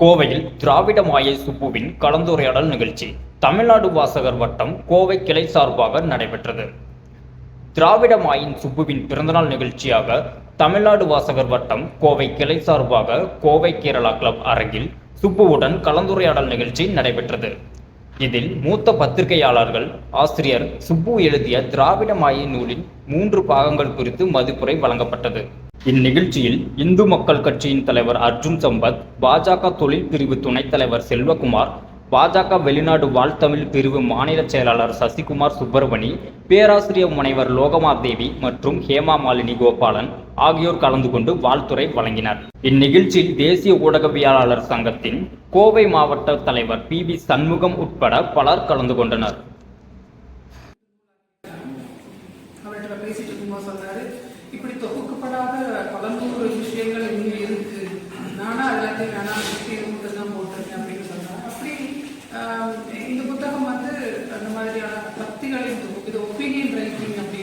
கோவையில் திராவிட மாயை சுப்புவின் கலந்துரையாடல் நிகழ்ச்சி. தமிழ்நாடு வாசகர் வட்டம் கோவை கிளை சார்பாக நடைபெற்றது. திராவிட மாயின் சுப்புவின் பிறந்தநாள் நிகழ்ச்சியாக தமிழ்நாடு வாசகர் வட்டம் கோவை கிளை சார்பாக கோவை கேரளா கிளப் அரங்கில் சுப்புவுடன் கலந்துரையாடல் நிகழ்ச்சி நடைபெற்றது. இதில் மூத்த பத்திரிகையாளர்கள் ஆசிரியர் சுப்பு எழுதிய திராவிட மாயை நூலின் மூன்று பாகங்கள் குறித்து மதிப்புரை வழங்கப்பட்டது. இந்நிகழ்ச்சியில் இந்து மக்கள் கட்சியின் தலைவர் அர்ஜுன் சம்பத் பாஜக தொழில் பிரிவு துணைத் தலைவர் செல்வகுமார் பாஜக வெளிநாடு வாழ்த்தமிழ் பிரிவு மாநில செயலாளர் சசிகுமார் சுப்பிரமணி பேராசிரியர் முனைவர் லோகமாதேவி மற்றும் ஹேமா மாலினி கோபாலன் ஆகியோர் கலந்து கொண்டு வாழ்த்துறை வழங்கினர். இந்நிகழ்ச்சியில் தேசிய ஊடகவியலாளர் சங்கத்தின் கோவை மாவட்ட தலைவர் பி. பி சண்முகம் உட்பட பலர் கலந்து கொண்டனர். இப்படி தொகுப்பு பல நூறு விஷயங்கள் இன்னும் இருக்கு. நானா எல்லாத்தையும் வேணாம் விஷயம் மட்டும் தான் போட்டிருக்கேன் அப்படின்னு சொன்னாங்க. அப்படி இந்த புத்தகம் வந்து அந்த மாதிரியான பக்திகளின் தொகுப்பு இது ஒப்பீனியன் ரைட்டிங் அப்படின்னு